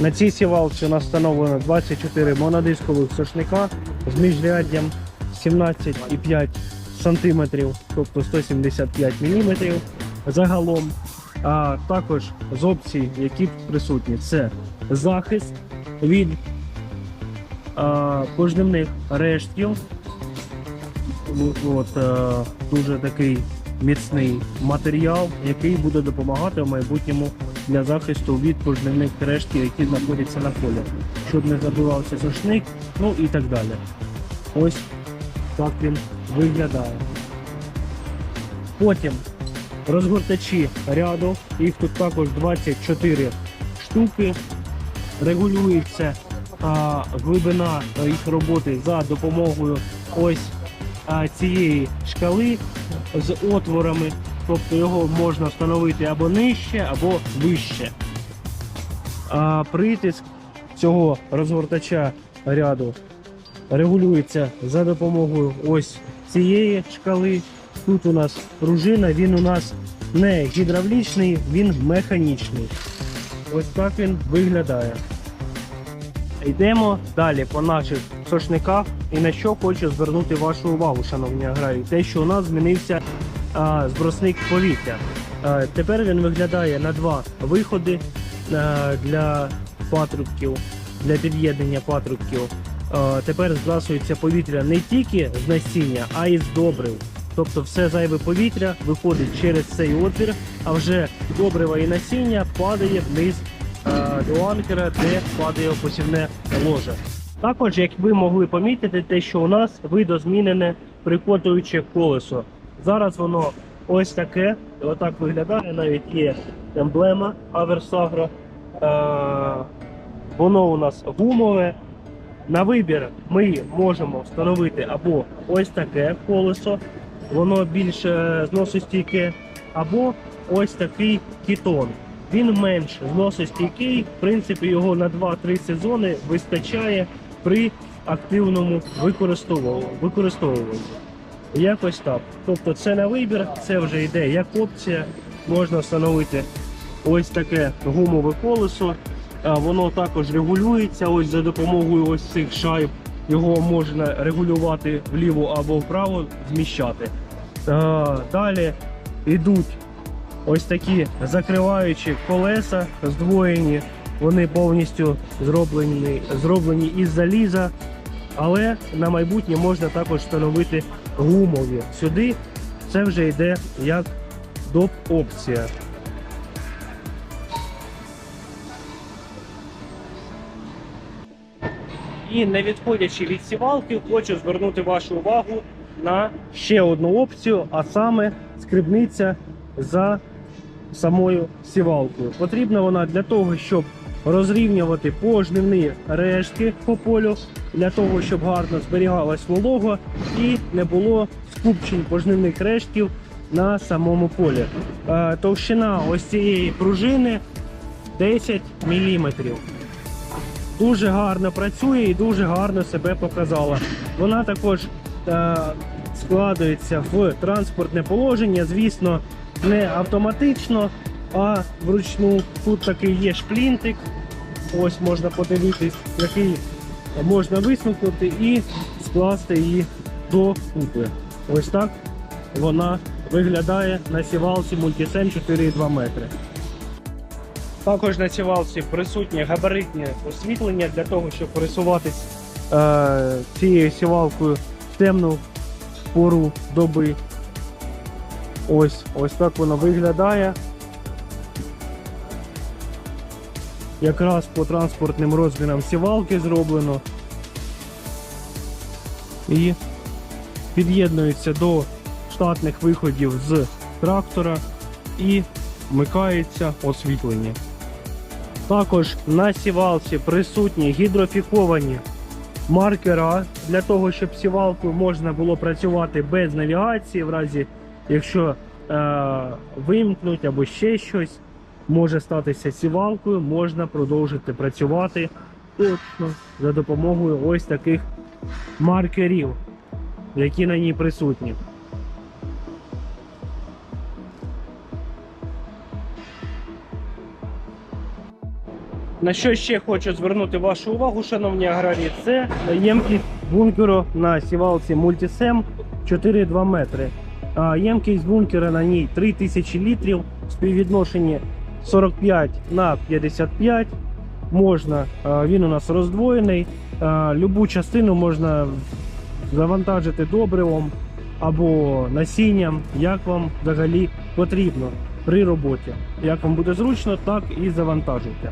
На цій сівалці у встановлено 24 монодискових сошника з міжряддям 17,5 см, тобто 175 мм загалом. А також з опцій, які присутні, це захист від а, пожнивних рештків. От, е, дуже такий міцний матеріал, який буде допомагати в майбутньому для захисту від пожнивних рештків, які знаходяться на полі, щоб не забивався сошник, ну і так далі. Ось так він виглядає. Потім розгортачі ряду, їх тут також 24 штуки. Регулюється а, глибина їх роботи за допомогою ось а, цієї шкали з отворами, тобто його можна встановити або нижче, або вище. А притиск цього розгортача ряду регулюється за допомогою ось цієї шкали. Тут у нас пружина, він у нас не гідравлічний, він механічний. Ось так він виглядає. Йдемо далі по наших сошниках і на що хочу звернути вашу увагу, шановні аграрії. Те, що у нас змінився збросник повітря. Тепер він виглядає на два виходи для патрубків, для під'єднання патрубків. Тепер збрасується повітря не тільки з насіння, а й з добрив. Тобто все зайве повітря виходить через цей отвір, а вже добрива і насіння падає вниз до анкера, де падає посівне ложе. Також, як ви могли помітити, те, що у нас видозмінене прикотуюче колесо. Зараз воно ось таке, отак виглядає, навіть є емблема Аверсагро. Е, воно у нас гумове. На вибір ми можемо встановити або ось таке колесо, воно більш зносостійке, або ось такий кітон. Він менш зносостійкий, в принципі, його на 2-3 сезони вистачає при активному використовуванні. Якось так. Тобто це на вибір, це вже йде як опція. Можна встановити ось таке гумове колесо. Воно також регулюється ось за допомогою ось цих шайб. Його можна регулювати вліво або вправо, зміщати. Далі йдуть ось такі закриваючі колеса здвоєні. Вони повністю зроблені, зроблені із заліза. Але на майбутнє можна також встановити гумові. Сюди це вже йде як доп опція. І не відходячи від сівалки, хочу звернути вашу увагу на ще одну опцію, а саме скрибниця за самою сівалкою. Потрібна вона для того, щоб розрівнювати пожнивні рештки по полю, для того, щоб гарно зберігалась волога і не було скупчень пожнивних рештків на самому полі. Е, Товщина ось цієї пружини 10 мм дуже гарно працює і дуже гарно себе показала. Вона також е, складується в транспортне положення, звісно, не автоматично, а вручну. Тут такий є шплінтик. Ось можна подивитись, який можна висмикнути і скласти її до купи. Ось так вона виглядає на сівалці Multisem 4,2 метри. Також на сівалці присутнє габаритне освітлення для того, щоб пересуватись е, цією сівалкою в темну пору доби. Ось, ось так воно виглядає. Якраз по транспортним розмірам сівалки зроблено. І під'єднується до штатних виходів з трактора і вмикається освітлення. Також на сівалці присутні гідрофіковані маркера для того, щоб сівалкою можна було працювати без навігації, в разі якщо е, вимкнуть або ще щось може статися сівалкою, можна продовжити працювати точно за допомогою ось таких маркерів, які на ній присутні. На що ще хочу звернути вашу увагу, шановні аграрії, це ємкість бункеру на сівалці Multisem 4,2 метри. Ємкість бункера на ній 3000 літрів, співвідношенні 45 на 55. Можна, він у нас роздвоєний. Любу частину можна завантажити добривом або насінням, як вам взагалі потрібно при роботі. Як вам буде зручно, так і завантажуйте.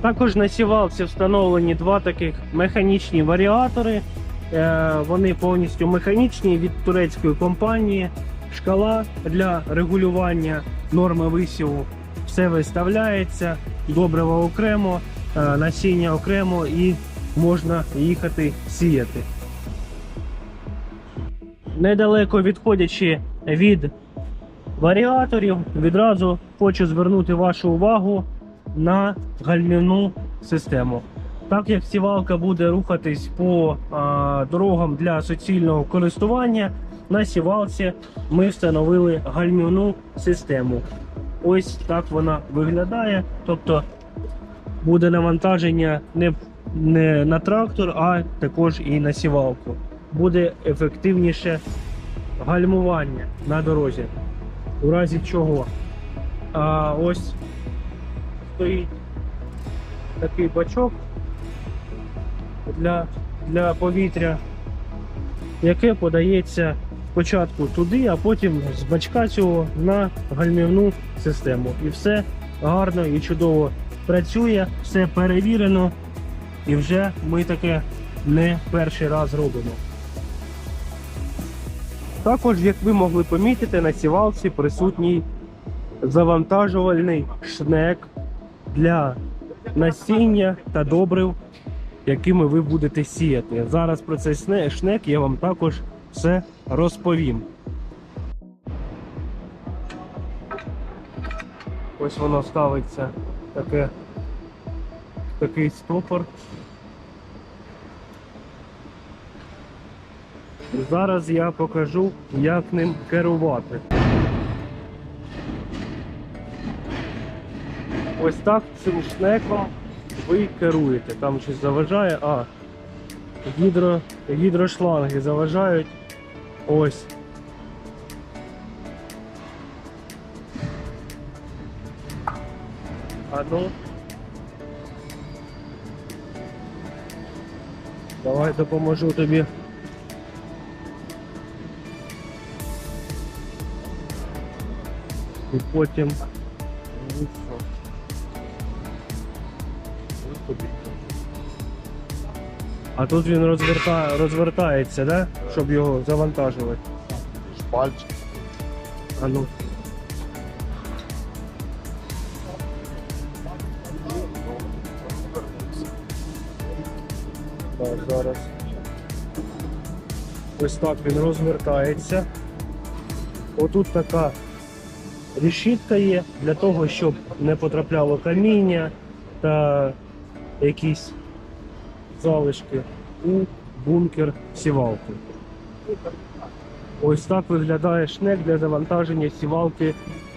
Також на сівалці встановлені два таких механічні варіатори. Е, Вони повністю механічні від турецької компанії. Шкала для регулювання норми висіву. Все виставляється, добриво окремо, е, насіння окремо і можна їхати сіяти. Недалеко відходячи від варіаторів, відразу хочу звернути вашу увагу на гальмівну систему. Так як сівалка буде рухатись по а, дорогам для суцільного користування, на сівалці ми встановили гальмівну систему. Ось так вона виглядає. Тобто буде навантаження не, не на трактор, а також і на сівалку. Буде ефективніше гальмування на дорозі. У разі чого. А ось стоїть такий бачок для, для повітря, яке подається спочатку туди, а потім з бачка цього на гальмівну систему. І все гарно і чудово працює, все перевірено, і вже ми таке не перший раз робимо. Також, як ви могли помітити, на сівалці присутній завантажувальний шнек для насіння та добрив, якими ви будете сіяти. Зараз про цей шнек я вам також все розповім. Ось воно ставиться таке, такий стопор. Зараз я покажу, як ним керувати. Ось так цим шнеком ви керуєте. Там щось заважає, а гідро, гідрошланги заважають. Ось. А ну. Давай допоможу тобі. І потім. Ну, що? Ось тобі. А тут він розверта... розвертається, да? щоб його завантажувати. Шпальчик. А ну. Так, зараз. Ось так він розвертається. Отут така решітка є для того, щоб не потрапляло каміння та якісь залишки у бункер сівалки. Ось так виглядає шнек для завантаження сівалки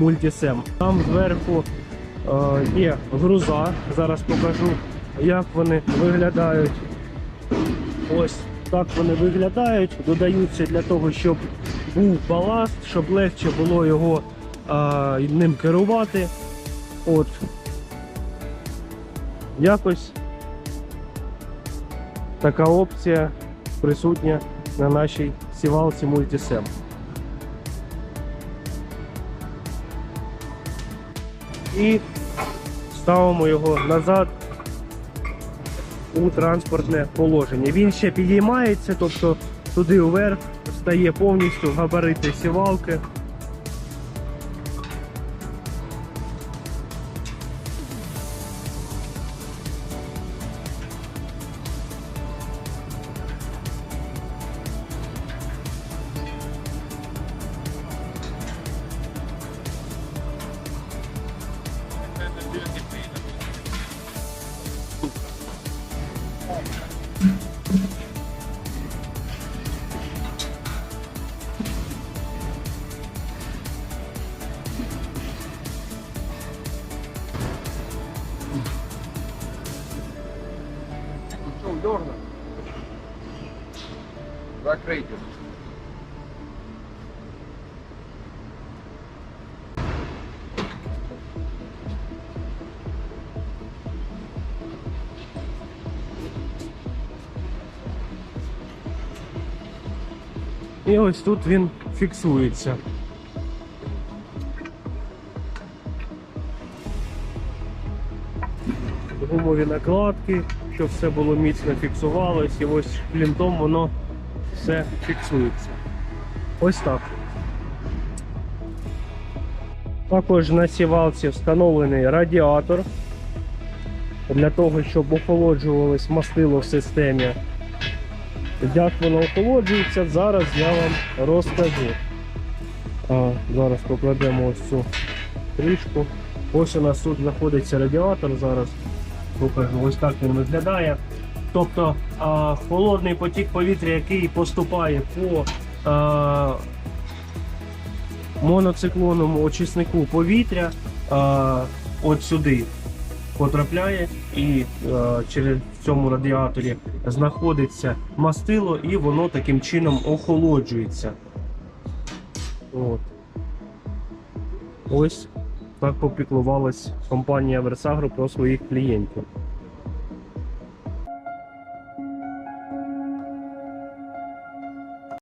Multisem. Там зверху е, є груза. Зараз покажу, як вони виглядають. Ось так вони виглядають. Додаються для того, щоб був баласт, щоб легше було його е, ним керувати. От. Якось така опція присутня на нашій сівалці Multisem. І ставимо його назад у транспортне положення. Він ще підіймається, тобто туди вверх стає повністю габарити сівалки. Mm-hmm. І ось тут він фіксується. Гумові накладки, щоб все було міцно фіксувалось, і ось плінтом воно все фіксується. Ось так. Також на сівалці встановлений радіатор для того, щоб охолоджувалось мастило в системі. Як воно охолоджується, зараз я вам розкажу. А, зараз покладемо ось цю трішку. Ось у нас тут знаходиться радіатор. Зараз покажу. Ось так він виглядає. Тобто а, холодний потік повітря, який поступає по а, моноциклонному очиснику повітря, а, от сюди потрапляє і е, через в цьому радіаторі знаходиться мастило, і воно таким чином охолоджується. От. Ось так попіклувалась компанія Версагро про своїх клієнтів.